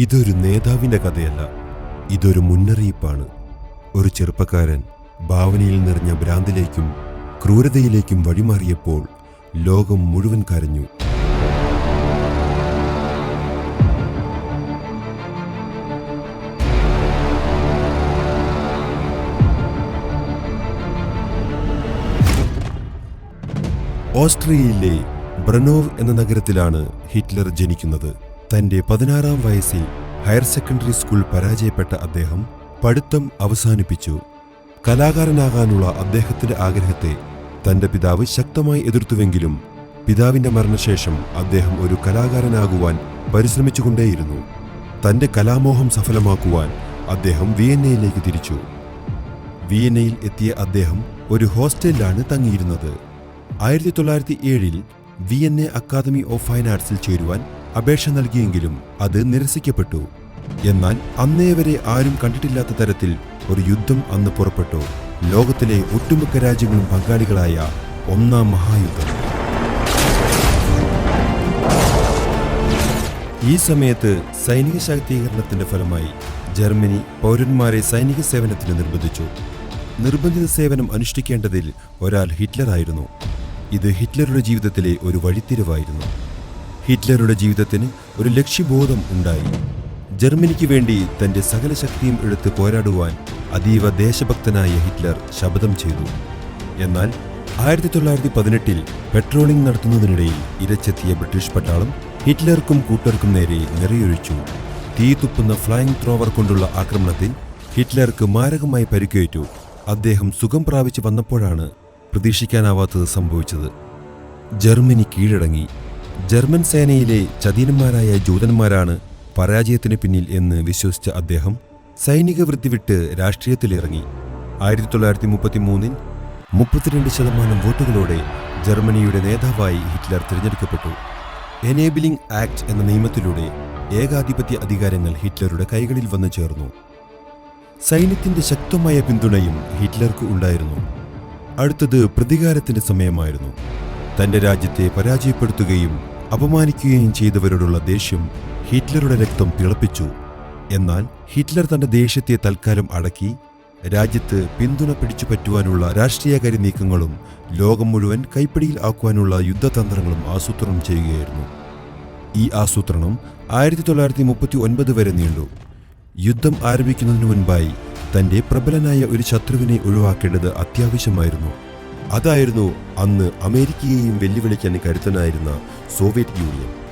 ഇതൊരു നേതാവിന്റെ കഥയല്ല ഇതൊരു മുന്നറിയിപ്പാണ്. ഒരു ചെറുപ്പക്കാരൻ ഭാവനയിൽ നിറഞ്ഞ ഭ്രാന്തിലേക്കും ക്രൂരതയിലേക്കും വഴിമാറിയപ്പോൾ ലോകം മുഴുവൻ കരഞ്ഞു. ഓസ്ട്രിയയിലെ ബ്രനോവ് എന്ന നഗരത്തിലാണ് ഹിറ്റ്ലർ ജനിക്കുന്നത്. തന്റെ പതിനാറാം വയസ്സിൽ ഹയർ സെക്കൻഡറി സ്കൂൾ പരാജയപ്പെട്ട അദ്ദേഹം പഠിത്തം അവസാനിപ്പിച്ചു. കലാകാരനാകാനുള്ള അദ്ദേഹത്തിന്റെ ആഗ്രഹത്തെ തന്റെ പിതാവ് ശക്തമായി എതിർത്തുവെങ്കിലും പിതാവിന്റെ മരണശേഷം അദ്ദേഹം ഒരു കലാകാരനാകുവാൻ പരിശ്രമിച്ചുകൊണ്ടേയിരുന്നു. തന്റെ കലാമോഹം സഫലമാക്കുവാൻ അദ്ദേഹം വിയന്നയിലേക്ക് തിരിച്ചു. വിയന്നയിൽ എത്തിയ അദ്ദേഹം ഒരു ഹോസ്റ്റലിലാണ് തങ്ങിയിരുന്നത്. ആയിരത്തി തൊള്ളായിരത്തി ഏഴിൽ വിയന്ന അക്കാദമി ഓഫ് ഫൈൻ ആർട്സിൽ ചേരുവാൻ അപേക്ഷ നൽകിയെങ്കിലും അത് നിരസിക്കപ്പെട്ടു. എന്നാൽ അന്നേ വരെ ആരും കണ്ടിട്ടില്ലാത്ത തരത്തിൽ ഒരു യുദ്ധം അന്ന് പുറപ്പെട്ടു. ലോകത്തിലെ ഒട്ടുമിക്ക രാജ്യങ്ങളും പങ്കാളികളായ ഒന്നാം മഹായുദ്ധം. ഈ സമയത്ത് സൈനിക ശാക്തീകരണത്തിന്റെ ഫലമായി ജർമ്മനി പൗരന്മാരെ സൈനിക സേവനത്തിന് നിർബന്ധിച്ചു. നിർബന്ധിത സേവനം അനുഷ്ഠിക്കേണ്ടതിൽ ഒരാൾ ഹിറ്റ്ലറായിരുന്നു. ഇത് ഹിറ്റ്ലറുടെ ജീവിതത്തിലെ ഒരു വഴിത്തിരിവായിരുന്നു. ഹിറ്റ്ലറുടെ ജീവിതത്തിന് ഒരു ലക്ഷ്യബോധം ഉണ്ടായി. ജർമ്മനിക്ക് വേണ്ടി തന്റെ സകല ശക്തിയും എടുത്ത് പോരാടുവാൻ അതീവ ദേശഭക്തനായ ഹിറ്റ്ലർ ശപഥം ചെയ്തു. എന്നാൽ ആയിരത്തി തൊള്ളായിരത്തി പതിനെട്ടിൽ പെട്രോളിംഗ് നടത്തുന്നതിനിടയിൽ ഇരച്ചെത്തിയ ബ്രിട്ടീഷ് പട്ടാളം ഹിറ്റ്ലർക്കും കൂട്ടർക്കും നേരെ നിറയൊഴിച്ചു. തീ തുപ്പുന്ന ഫ്ലൈയിങ് ത്രോവർ കൊണ്ടുള്ള ആക്രമണത്തിൽ ഹിറ്റ്ലർക്ക് മാരകമായി പരിക്കേറ്റു. അദ്ദേഹം സുഖം പ്രാപിച്ചു വന്നപ്പോഴാണ് പ്രതീക്ഷിക്കാനാവാത്തത് സംഭവിച്ചത്. ജർമ്മനി കീഴടങ്ങി. ജർമ്മൻ സേനയിലെ ചതീനന്മാരായ ജൂതന്മാരാണ് പരാജയത്തിന് പിന്നിൽ എന്ന് വിശ്വസിച്ച അദ്ദേഹം സൈനിക വൃത്തി വിട്ട് രാഷ്ട്രീയത്തിലിറങ്ങി. ആയിരത്തി തൊള്ളായിരത്തി മുപ്പത്തി മൂന്നിൽ മുപ്പത്തിരണ്ട് ശതമാനം വോട്ടുകളോടെ ജർമ്മനിയുടെ നേതാവായി ഹിറ്റ്ലർ തിരഞ്ഞെടുക്കപ്പെട്ടു. എനേബിലിംഗ് ആക്ട് എന്ന നിയമത്തിലൂടെ ഏകാധിപത്യ അധികാരങ്ങൾ ഹിറ്റ്ലറുടെ കൈകളിൽ വന്നു ചേർന്നു. സൈന്യത്തിന്റെ ശക്തമായ പിന്തുണയും ഹിറ്റ്ലർക്ക് ഉണ്ടായിരുന്നു. അടുത്തത് പ്രതികാരത്തിന്റെ സമയമായിരുന്നു. തന്റെ രാജ്യത്തെ പരാജയപ്പെടുത്തുകയും അപമാനിക്കുകയും ചെയ്തവരോടുള്ള ദേഷ്യം ഹിറ്റ്ലറുടെ രക്തം തിളപ്പിച്ചു. എന്നാൽ ഹിറ്റ്ലർ തന്റെ ദേഷ്യത്തെ തൽക്കാലം അടക്കി. രാജ്യത്ത് പിന്തുണ പിടിച്ചു പറ്റുവാനുള്ള രാഷ്ട്രീയകാര്യ നീക്കങ്ങളും ലോകം മുഴുവൻ കൈപ്പിടിയിൽ ആക്കുവാനുള്ള യുദ്ധതന്ത്രങ്ങളും ആസൂത്രണം ചെയ്യുകയായിരുന്നു. ഈ ആസൂത്രണം ആയിരത്തി തൊള്ളായിരത്തി മുപ്പത്തി ഒൻപത് വരെ നീണ്ടു. യുദ്ധം ആരംഭിക്കുന്നതിനു മുൻപായി തന്റെ പ്രബലനായ ഒരു ശത്രുവിനെ ഒഴിവാക്കേണ്ടത് അത്യാവശ്യമായിരുന്നു. അതായിരുന്നു അന്ന് അമേരിക്കയെയും വെല്ലുവിളിക്കാൻ കരുത്തനായിരുന്ന സോവിയറ്റ് യൂണിയൻ.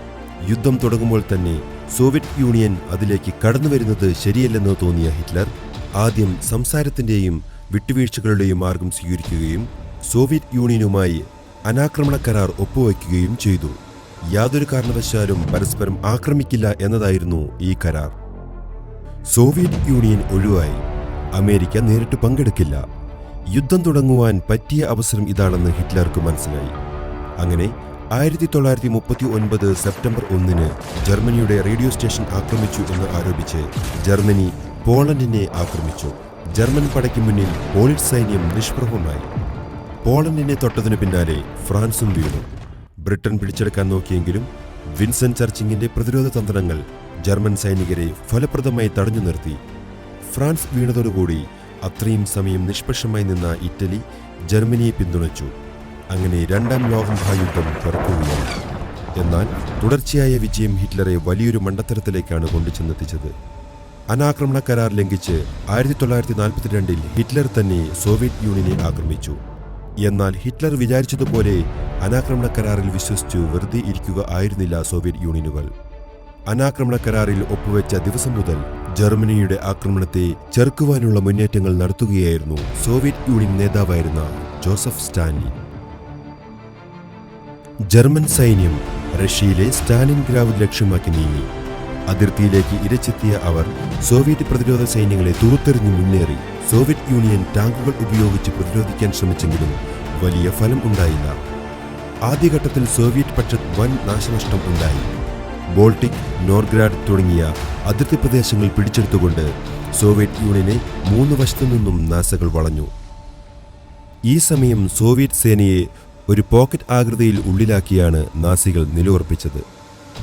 യുദ്ധം തുടങ്ങുമ്പോൾ തന്നെ സോവിയറ്റ് യൂണിയൻ അതിലേക്ക് കടന്നു വരുന്നത് ശരിയല്ലെന്ന് തോന്നിയ ഹിറ്റ്ലർ ആദ്യം സംസാരത്തിന്റെയും വിട്ടുവീഴ്ചകളുടെയും മാർഗം സ്വീകരിക്കുകയും സോവിയറ്റ് യൂണിയനുമായി അനാക്രമണ കരാർ ഒപ്പുവയ്ക്കുകയും ചെയ്തു. യാതൊരു കാരണവശാലും പരസ്പരം ആക്രമിക്കില്ല എന്നതായിരുന്നു ഈ കരാർ. സോവിയറ്റ് യൂണിയൻ ഒഴിവായി. അമേരിക്ക നേരിട്ട് പങ്കെടുക്കില്ല. യുദ്ധം തുടങ്ങുവാൻ പറ്റിയ അവസരം ഇതാണെന്ന് ഹിറ്റ്ലർക്ക് മനസ്സിലായി. അങ്ങനെ ആയിരത്തി തൊള്ളായിരത്തി മുപ്പത്തി ഒൻപത് സെപ്റ്റംബർ ഒന്നിന് ജർമ്മനിയുടെ റേഡിയോ സ്റ്റേഷൻ ആക്രമിച്ചു എന്ന് ആരോപിച്ച് ജർമ്മനി പോളണ്ടിനെ ആക്രമിച്ചു. ജർമ്മൻ പടയ്ക്ക് മുന്നിൽ പോളിഷ് സൈന്യം നിഷ്പ്രഭമായി പോളണ്ടിനെ തൊട്ടതിനു പിന്നാലെ ഫ്രാൻസും വീണു. ബ്രിട്ടൻ പിടിച്ചെടുക്കാൻ നോക്കിയെങ്കിലും വിൻസെന്റ് ചർച്ചിങ്ങിന്റെ പ്രതിരോധ തന്ത്രങ്ങൾ ജർമ്മൻ സൈനികരെ ഫലപ്രദമായി തടഞ്ഞു നിർത്തി. ഫ്രാൻസ് വീണതോടുകൂടി അത്രയും സമയം നിഷ്പക്ഷമായി നിന്ന ഇറ്റലി ജർമ്മനിയെ പിന്തുണച്ചു. അങ്ങനെ രണ്ടാം ലോകമഹായുദ്ധം പിറക്കുകയാണ് എന്നാൽ തുടർച്ചയായ വിജയം ഹിറ്റ്ലറെ വലിയൊരു മണ്ടത്തരത്തിലേക്കാണ് കൊണ്ടുചെന്നെത്തിച്ചത്. അനാക്രമണ കരാർ ലംഘിച്ച് ആയിരത്തി തൊള്ളായിരത്തി നാൽപ്പത്തിരണ്ടിൽ ഹിറ്റ്ലർ തന്നെ സോവിയറ്റ് യൂണിയനെ ആക്രമിച്ചു. എന്നാൽ ഹിറ്റ്ലർ വിചാരിച്ചതുപോലെ അനാക്രമണ കരാറിൽ വിശ്വസിച്ചു വെറുതെ ഇരിക്കുക ആയിരുന്നില്ല സോവിയറ്റ് യൂണിയനുകൾ. അനാക്രമണ കരാറിൽ ഒപ്പുവെച്ച ദിവസം മുതൽ ജർമ്മനിയുടെ ആക്രമണത്തെ ചെറുക്കുവാനുള്ള മുന്നേറ്റങ്ങൾ നടത്തുകയായിരുന്നു സോവിയറ്റ് യൂണിയൻ നേതാവായിരുന്ന ജോസഫ് സ്റ്റാലിൻ. ജർമ്മൻ സൈന്യം റഷ്യയിലെ സ്റ്റാലിൻ ഗ്രാവ് ലക്ഷ്യമാക്കി നീങ്ങി. അതിർത്തിയിലേക്ക് ഇരച്ചെത്തിയ അവർ സോവിയറ്റ് പ്രതിരോധ സൈന്യങ്ങളെ തുറത്തെറിഞ്ഞ് മുന്നേറി. സോവിയറ്റ് യൂണിയൻ ടാങ്കുകൾ ഉപയോഗിച്ച് പ്രതിരോധിക്കാൻ ശ്രമിച്ചെങ്കിലും വലിയ ഫലം ഉണ്ടായില്ല. ആദ്യഘട്ടത്തിൽ സോവിയറ്റ് പക്ഷത്ത് വൻ നാശനഷ്ടം ഉണ്ടായി. ബോൾട്ടിക് നോർഗ്രാഡ് തുടങ്ങിയ അതിർത്തി പ്രദേശങ്ങൾ പിടിച്ചെടുത്തുകൊണ്ട് സോവിയറ്റ് യൂണിയനെ മൂന്ന് വശത്തു നിന്നും നാസകൾ വളഞ്ഞു. ഈ സമയം സോവിയറ്റ് സേനയെ ഒരു പോക്കറ്റ് ആകൃതിയിൽ ഉള്ളിലാക്കിയാണ് നാസികൾ നിലയുറപ്പിച്ചത്.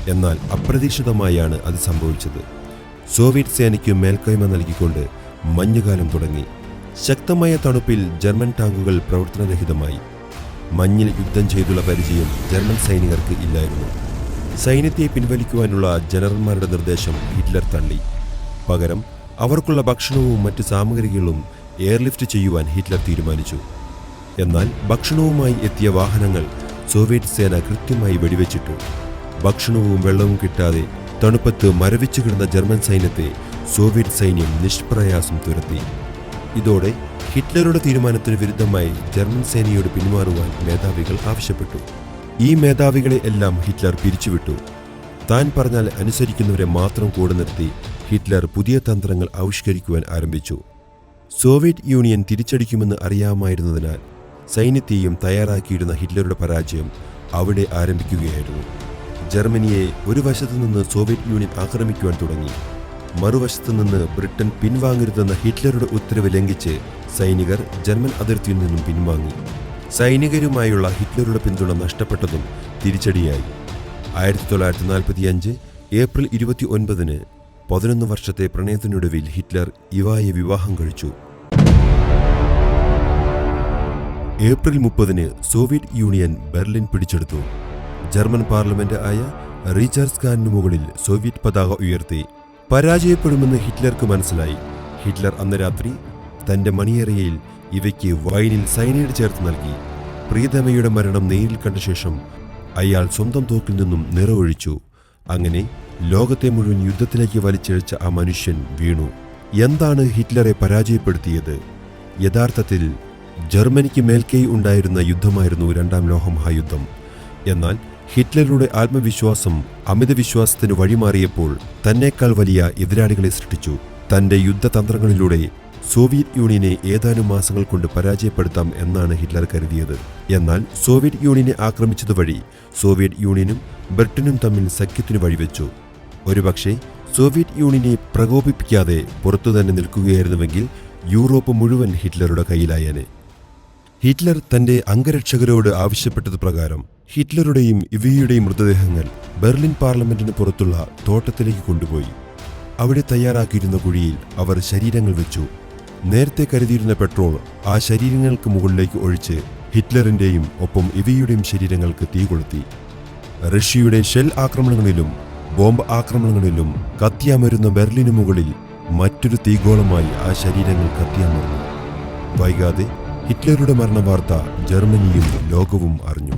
എന്നാൽ അപ്രതീക്ഷിതമായാണ് അത് സംഭവിച്ചത്. സോവിയറ്റ് സേനയ്ക്ക് മേൽക്കൈമ നൽകിക്കൊണ്ട് മഞ്ഞുകാലം തുടങ്ങി. ശക്തമായ തണുപ്പിൽ ജർമ്മൻ ടാങ്കുകൾ പ്രവർത്തനരഹിതമായി. മഞ്ഞിൽ യുദ്ധം ചെയ്തുള്ള പരിചയം ജർമ്മൻ സൈനികർക്ക് ഇല്ലായിരുന്നു. സൈന്യത്തെ പിൻവലിക്കുവാനുള്ള ജനറൽമാരുടെ നിർദ്ദേശം ഹിറ്റ്ലർ തള്ളി. പകരം അവർക്കുള്ള ഭക്ഷണവും മറ്റ് സാമഗ്രികളും എയർലിഫ്റ്റ് ചെയ്യുവാൻ ഹിറ്റ്ലർ തീരുമാനിച്ചു. എന്നാൽ ഭക്ഷണവുമായി എത്തിയ വാഹനങ്ങൾ സോവിയറ്റ് സേന കൃത്യമായി വെടിവെച്ചിട്ടു. ഭക്ഷണവും വെള്ളവും കിട്ടാതെ തണുപ്പത്ത് മരവിച്ചു കിടന്ന ജർമ്മൻ സൈന്യത്തെ സോവിയറ്റ് സൈന്യം നിഷ്പ്രയാസം തുരത്തി. ഇതോടെ ഹിറ്റ്ലറുടെ തീരുമാനത്തിന് വിരുദ്ധമായി ജർമ്മൻ സേനയോട് പിന്മാറുവാൻ മേധാവികൾ ആവശ്യപ്പെട്ടു. ഈ മേധാവികളെ എല്ലാം ഹിറ്റ്ലർ പിരിച്ചുവിട്ടു. താൻ പറഞ്ഞാൽ അനുസരിക്കുന്നവരെ മാത്രം കൂടെ നിർത്തി ഹിറ്റ്ലർ പുതിയ തന്ത്രങ്ങൾ ആവിഷ്കരിക്കുവാൻ ആരംഭിച്ചു. സോവിയറ്റ് യൂണിയൻ തിരിച്ചടിക്കുമെന്ന് അറിയാമായിരുന്നതിനാൽ സൈന്യത്തെയും തയ്യാറാക്കിയിരുന്ന ഹിറ്റ്ലറുടെ പരാജയം അവിടെ ആരംഭിക്കുകയായിരുന്നു. ജർമ്മനിയെ ഒരു വശത്തു നിന്ന് സോവിയറ്റ് യൂണിയൻ ആക്രമിക്കുവാൻ തുടങ്ങി. മറുവശത്തു നിന്ന് ബ്രിട്ടൻ പിൻവാങ്ങരുതെന്ന ഹിറ്റ്ലറുടെ ഉത്തരവ് ലംഘിച്ച് സൈനികർ ജർമ്മൻ അതിർത്തിയിൽ നിന്നും പിൻവാങ്ങി. സൈനികരുമായുള്ള ഹിറ്റ്ലറുടെ പിന്തുണ നഷ്ടപ്പെട്ടതും തിരിച്ചടിയായി. ആയിരത്തി തൊള്ളായിരത്തി നാൽപ്പത്തി അഞ്ച് ഏപ്രിൽ ഇരുപത്തി ഒൻപതിന് പതിനൊന്ന് വർഷത്തെ പ്രണയത്തിനൊടുവിൽ ഹിറ്റ്ലർ ഇവായെ വിവാഹം കഴിച്ചു. ഏപ്രിൽ മുപ്പതിന് സോവിയറ്റ് യൂണിയൻ ബെർലിൻ പിടിച്ചെടുത്തു. ജർമ്മൻ പാർലമെന്റ് ആയ റീചാർജ് ഖാനിനു മുകളിൽ സോവിയറ്റ് പതാക ഉയർത്തി. പരാജയപ്പെടുമെന്ന് ഹിറ്റ്ലർക്ക് മനസ്സിലായി. ഹിറ്റ്ലർ അന്ന് രാത്രി തന്റെ മണിയറയിൽ ഇവയ്ക്ക് വൈനിൽ സൈനൈഡ് ചേർത്ത് നൽകി. പ്രീതമയുടെ മരണം നേരിൽ കണ്ട ശേഷം അയാൾ സ്വന്തം തോക്കിൽ നിന്നും നിറവൊഴിച്ചു. അങ്ങനെ ലോകത്തെ മുഴുവൻ യുദ്ധത്തിലേക്ക് വലിച്ചിഴച്ച ആ മനുഷ്യൻ വീണു. എന്താണ് ഹിറ്റ്ലറെ പരാജയപ്പെടുത്തിയത്? യഥാർത്ഥത്തിൽ ജർമ്മനിക്ക് മേൽക്കൈ ഉണ്ടായിരുന്ന യുദ്ധമായിരുന്നു രണ്ടാം ലോകമഹായുദ്ധം എന്നാൽ ഹിറ്റ്ലറുടെ ആത്മവിശ്വാസം അമിതവിശ്വാസത്തിന് വഴിമാറിയപ്പോൾ തന്നേക്കാൾ വലിയ എതിരാളികളെ സൃഷ്ടിച്ചു. തന്റെ യുദ്ധതന്ത്രങ്ങളിലൂടെ സോവിയറ്റ് യൂണിയനെ ഏതാനും മാസങ്ങൾ കൊണ്ട് പരാജയപ്പെടുത്താം എന്നാണ് ഹിറ്റ്ലർ കരുതിയത്. എന്നാൽ സോവിയറ്റ് യൂണിയനെ ആക്രമിച്ചതുവഴി സോവിയറ്റ് യൂണിയനും ബ്രിട്ടനും തമ്മിൽ സഖ്യത്തിന് വഴിവെച്ചു. ഒരുപക്ഷെ സോവിയറ്റ് യൂണിയനെ പ്രകോപിപ്പിക്കാതെ പുറത്തു തന്നെ നിൽക്കുകയായിരുന്നുവെങ്കിൽ യൂറോപ്പ് മുഴുവൻ ഹിറ്റ്ലറുടെ കയ്യിലായേനെ. ഹിറ്റ്ലർ തന്റെ അംഗരക്ഷകരോട് ആവശ്യപ്പെട്ടത് പ്രകാരം ഹിറ്റ്ലറുടെയും ഇവയുടെയും മൃതദേഹങ്ങൾ ബെർലിൻ പാർലമെന്റിന് പുറത്തുള്ള തോട്ടത്തിലേക്ക് കൊണ്ടുപോയി. അവിടെ തയ്യാറാക്കിയിരുന്ന കുഴിയിൽ അവർ ശരീരങ്ങൾ വെച്ചു. നേരത്തെ കരുതിയിരുന്ന പെട്രോൾ ആ ശരീരങ്ങൾക്ക് മുകളിലേക്ക് ഒഴിച്ച് ഹിറ്റ്ലറിന്റെയും ഒപ്പം ഇവയുടെയും ശരീരങ്ങൾക്ക് തീ കൊളുത്തി. റഷ്യയുടെ ഷെൽ ആക്രമണങ്ങളിലും ബോംബ് ആക്രമണങ്ങളിലും കത്തിയാമരുന്ന ബെർലിനു മുകളിൽ മറ്റൊരു തീഗോളമായി ആ ശരീരങ്ങൾ കത്തിയാമരുന്നു വൈകാതെ ഹിറ്റ്ലറുടെ മരണവാർത്ത ജർമ്മനിയും ലോകവും അറിഞ്ഞു.